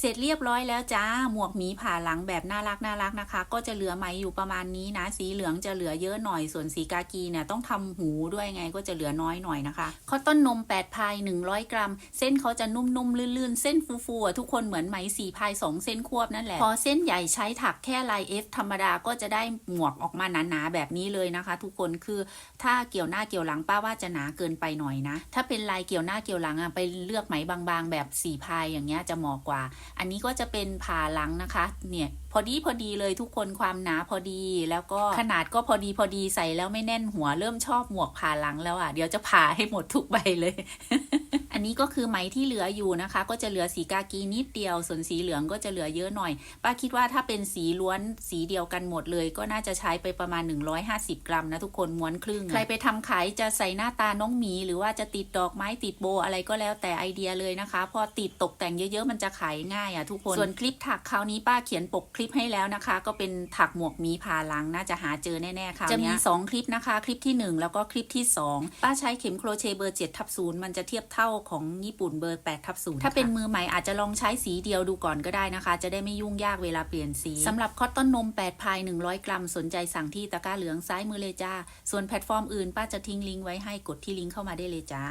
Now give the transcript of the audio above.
เสร็จเรียบร้อยแล้วจ้า หมวกหมีผ่าหลังแบบน่ารักน่ารักนะคะ ก็จะเหลือไหมอยู่ประมาณนี้นะ สีเหลืองจะเหลือเยอะหน่อย ส่วนสีกากีเนี่ยต้องทำหูด้วยไงก็จะเหลือน้อยหน่อยนะคะข้าวต้นนม8พาย 100 กรัม เส้นเขาจะนุ่มๆลื่นๆ เส้นฟูๆทุกคนเหมือนไหมสี่พาย2เส้นควบนั่นแหละ พอเส้นใหญ่ใช้ถักแค่ลาย F ธรรมดาก็จะได้หมวกออกมาหนาๆแบบนี้เลยนะคะ ทุกคนคือถ้าเกี่ยวหน้าเกี่ยวหลังป้าว่าจะหนาเกินไปหน่อยนะ ถ้าเป็นลายเกี่ยวหน้าเกี่ยวหลังอะไปเลือกไหมบางๆ แบบสี่พายอย่างเงี้ยจะเหมาะกว่าอันนี้ก็จะเป็นผ่าหลังนะคะ เนี่ยพอดีพอดีเลยทุกคนความหนาพอดี แล้วก็ขนาดก็พอดีพอดีใส่แล้วไม่แน่นหัวเริ่มชอบหมวกผ่าหลังแล้วอะ เดี๋ยวจะผ่าให้หมดทุกใบเลย อันนี้ก็คือไหมที่เหลืออยู่นะคะ ก็จะเหลือสีกากีนิดเดียว ส่วนสีเหลืองก็จะเหลือเยอะหน่อย ป้าคิดว่าถ้าเป็นสีล้วนสีเดียวกันหมดเลย ก็น่าจะใช้ไปประมาณ 150 กรัมนะทุกคนม้วนครึ่ง ใครไปทำขายจะใส่หน้าตาน้องหมี หรือว่าจะติดดอกไม้ติดโบอะไรก็แล้วแต่ไอเดียเลยนะคะ พอติดตกแต่งเยอะๆ มันจะขายง่ายอะทุกคน ส่วนคลิปถักคราวนี้ป้าเขียนปกคลิปให้แล้วนะคะ ก็เป็นถักหมวกหมีผ่าลังน่าจะหาเจอแน่ๆค่ะจะมี 2 คลิปนะคะ คลิปที่ 1 แล้วก็คลิปที่ 2 ป้าใช้เข็มโครเชต์เบอร์7ทับ0มันจะเทียบเท่าของญี่ปุ่นเบอร์8ทับ0ถ้าเป็นมือใหม่อาจจะลองใช้สีเดียวดูก่อนก็ได้นะคะ จะได้ไม่ยุ่งยากเวลาเปลี่ยนสีสำหรับคอตตอนนม8พาย100 กรัม สนใจสั่งที่ตะกร้าเหลืองซ้ายมือเลยจ้า ส่วนแพลตฟอร์มอื่นป้าจะทิ้งลิงก์ไว้ให้กดที่ลิงก์เข้ามาได้เลยจ้า